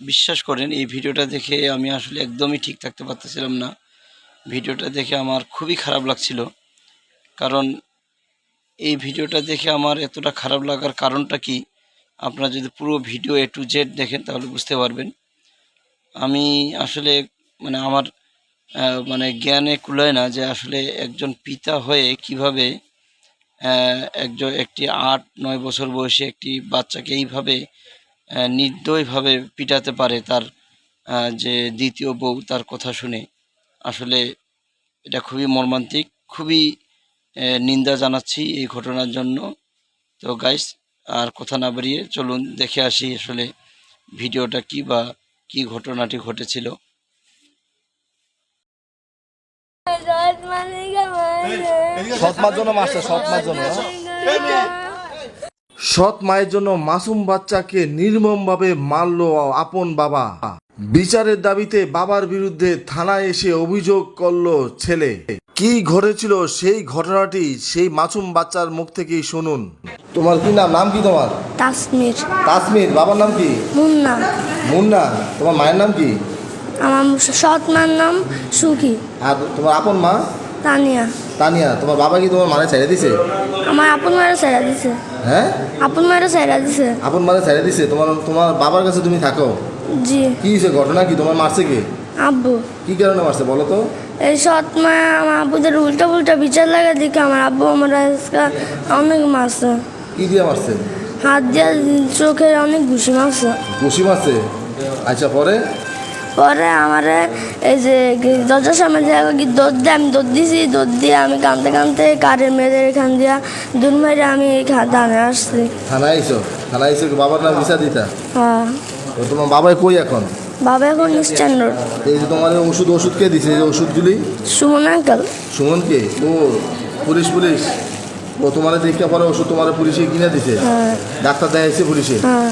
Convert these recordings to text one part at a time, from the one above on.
বিশ্বাস করেন, এই ভিডিওটা দেখে আমি আসলে একদমই ঠিক থাকতে পারতেছিলাম না। ভিডিওটা দেখে আমার খুবই খারাপ লাগছিল। কারণ এই ভিডিওটা দেখে আমার এতটা খারাপ লাগার কারণটা কি? আপনারা যদি পুরো ভিডিও এ টু জেড দেখেন, তাহলে বুঝতে পারবেন। আমি আসলে মানে আমার মানে জ্ঞানে কুলায় না যে আসলে একজন পিতা হয়ে কীভাবে একজন, একটি আট নয় বছর বয়সী একটি বাচ্চাকে এইভাবে নির্দয়ভাবে পিটাতে পারে তার যে দ্বিতীয় বউ তার কথা শুনে। আসলে এটা খুবই মর্মান্তিক খুবই নিন্দা জানাচ্ছি এই ঘটনার জন্য। তো গাইস আর কথা না বাড়িয়ে চলুন দেখে আসি আসলে ভিডিওটা কি বা কি ঘটনাটি ঘটেছিল। সৎ মার জন্য মারছে সৎ মার জন্য? সৎ মায়ের জন্য মাসুম বাচ্চাকে নির্মমভাবে মারল আপন বাবা। বিচারের দাবিতে বাবার বিরুদ্ধে থানায় এসে অভিযোগ করল ছেলে। কি ঘটেছিল সেই ঘটনাটি সেই মাসুম বাচ্চার মুখ থেকেই শুনুন। তোমার কি নাম? নাম কি তোমার? তাসমির। তাসমির বাবার নাম কি? মুন্না। মুন্না তোমার মায়ের নাম কি? আমার সৎ মার নাম সুখী। আর তোমার আপন মা? তানিয়া। তানিয়া তোমার বাবা কি তোমার মানে ছেড়ে দিছে? আমার আপন মায়েরও সেরা দিছে। হ্যাঁ? আপন মায়েরও সেরা দিছে। আপন মানে ছেড়ে দিছে? তোমার তোমার বাবার কাছে তুমি থাকো? জি। কি হয়েছে ঘটনা কি? তোমার মারছে কে? আব্বু। কি কারণে মারছে বলো তো? এই সৎ মা আমার আব্বুদের উল্টা উল্টা বিচার লাগা দেখে আমার আব্বু আমার অনেক মারছে। কি দিয়ে মারছে? হাত দিয়ে চোখে অনেক ঘুষি মারছে। ঘুষি মারছে? আচ্ছা পরে? পরে আমার এই যে দরজার সামনে যে দৌড় দিয়ে আমি দৌড় দিছি দৌড় দিয়ে আমি কানতে কানতে কারের মেয়েদের এখান দিয়া দূর মেরে আমি দানে আসছি। থানায় আইসো থানায় কি বাবার নাম বিচার দিতা? হ্যাঁ। তো তোমার বাবাই কই এখন? বাবা এখন স্ট্যান্ডার্ড এই যে তোমার ওষুধ ওষুধ কে দিছে? এই ওষুধগুলি? সুমন আঙ্কেল। সুমন কে? ও পুলিশ পুলিশ। ও তোমার দেখে পরে ওষুধ তোমার পুলিশে কিনে দিছে? হ্যাঁ। ডাক্তার দেখাইছে পুলিশে? হ্যাঁ।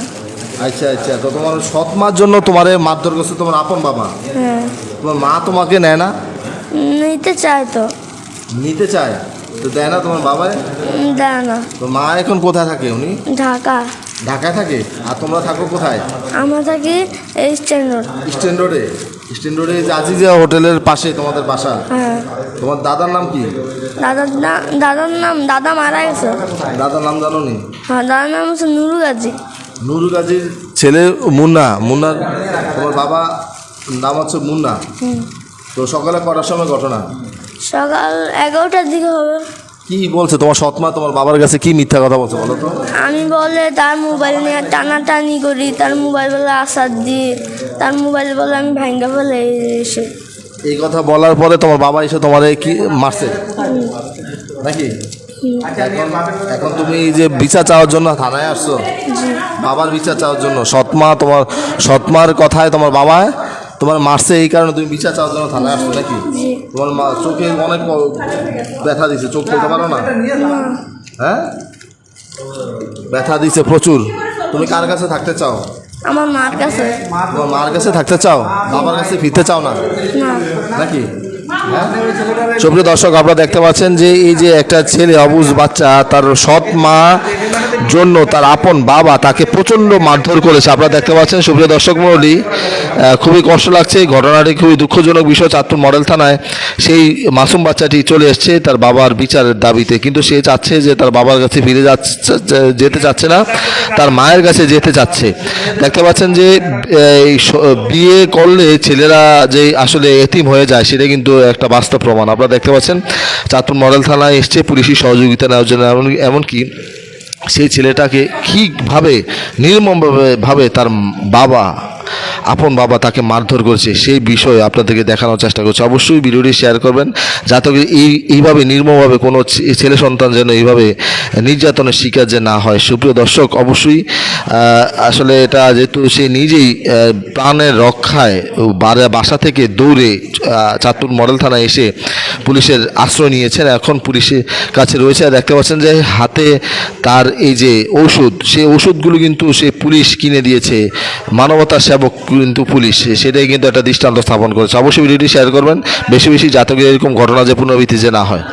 আচ্ছা আচ্ছা। তো তোমার সৎ মার জন্য তোমার মারধর করছে তোমার আপন বাবা। হ্যাঁ। তোমার মা তোমাকে নেয় না? নিতে চায় তো। নিতে চায়? তো দেয় না তোমার বাবায় দেয় না। তো মা এখন কোথায় থাকে উনি? ঢাকা। ঢাকায় থাকে? আর তোমরা থাকো কোথায়? আমরা থাকি এই স্ট্যান্ডার্ড স্ট্যান্ড রোডে স্ট্যান্ড রোডে যে আজিজা হোটেলের পাশে তোমাদের বাসা। হ্যাঁ। তোমার দাদার নাম কি? দাদার না- দাদার নাম দাদা মারা গেছে। দাদার নাম জানো নি? হ্যাঁ দাদার নাম হচ্ছে নুরু গাজী নুরু গাজীর ছেলে মুন্না মুন্নার তোমার বাবা নাম হচ্ছে মুন্না। তো সকালে কটার সময় ঘটনা? সকাল এগারোটার দিকে হবে। কি বলছে তোমার সৎমা? তোমার বাবার কাছে কি মিথ্যা কথা বলছে বলো তো? আমি বলে তার মোবাইল নিয়ে টানাটানি করি তার মোবাইল বলে আসার দিই তার মোবাইল বলে আমি ভাঙ্গা ফেলে এসে। এই কথা বলার পরে তোমার বাবা এসে তোমার কি মারছে? নাকি? এখন এখন তুমি এই যে বিচার চাওয়ার জন্য থানায় আসছো? বাবার বিচার চাওয়ার জন্য। সৎমা তোমার সৎমার কথায় তোমার বাবা তোমার মারছে এই কারণে তুমি বিচার চাওয়ার জন্য থানায় আসছো নাকি? তোমার মা চোখে অনেক ব্যথা দিছে। চোখ খুলতে পারো না? হ্যাঁ? ব্যথা দিছে প্রচুর। তুমি কার কাছে থাকতে চাও? আমার মার কাছে। তোমার মার কাছে থাকতে চাও? বাবার কাছে ফিরতে চাও না। নাকি? সুপ্রিয় দর্শক, আপনারা দেখতে পাচ্ছেন যে এই যে একটা ছেলে, অবুজ বাচ্চা, তার সৎ মা জন্য তার আপন বাবা তাকে প্রচণ্ড মারধর করেছে। আপনারা দেখতে পাচ্ছেন, সুপ্রিয় দর্শক মণ্ডলী খুবই কষ্ট লাগছে। ঘটনাটি খুবই দুঃখজনক বিষয়, চাঁদপুর মডেল থানায় সেই মাসুম বাচ্চাটি চলে এসছে তার বাবার বিচারের দাবিতে। কিন্তু সে চাচ্ছে যে তার বাবার কাছে ফিরে যাচ্ছে যেতে চাচ্ছে না, তার মায়ের কাছে যেতে চাচ্ছে। দেখতে পাচ্ছেন যে এই বিয়ে করলে ছেলেরা যে আসলে এতিম হয়ে যায়, সেটা কিন্তু একটা বাস্তব প্রমাণ। আপনারা দেখতে পাচ্ছেন, চাঁদপুর মডেল থানায় এসছে পুলিশি সহযোগিতা নেওয়ার জন্য। এমন, এমনকি সেই ছেলেটাকে কীভাবে নির্মমভাবে ভাবে তার বাবা আপন বাবা তাকে মারধর করছে, সেই বিষয়ে আপনাদেরকে দেখানোর চেষ্টা করছে। অবশ্যই ভিডিওটি শেয়ার করবেন, যাতে এই, এইভাবে নির্মমভাবে কোনো ছেলে সন্তান যেন এইভাবে নির্যাতনের শিকার যে না হয়। সুপ্রিয় দর্শক, অবশ্যই আসলে এটা যেহেতু সে নিজেই প্রাণের রক্ষায় বাসা থেকে দৌড়ে চাঁদপুর মডেল থানায় এসে পুলিশের আশ্রয় নিয়েছেন। এখন পুলিশের কাছে রয়েছে। আর দেখতে পাচ্ছেন যে হাতে তার এই যে ওষুধ সেই ওষুধগুলো কিন্তু সে পুলিশ কিনে দিয়েছে। মানবতার সেবক কিন্তু পুলিশ। সেটাই কিন্তু একটা দৃষ্টান্ত স্থাপন করেছে। অবশ্যই ভিডিওটি শেয়ার করবেন। বেশি বেশি জাতকের এরকম ঘটনা যে পুনরাবৃত্তি যে না হয়।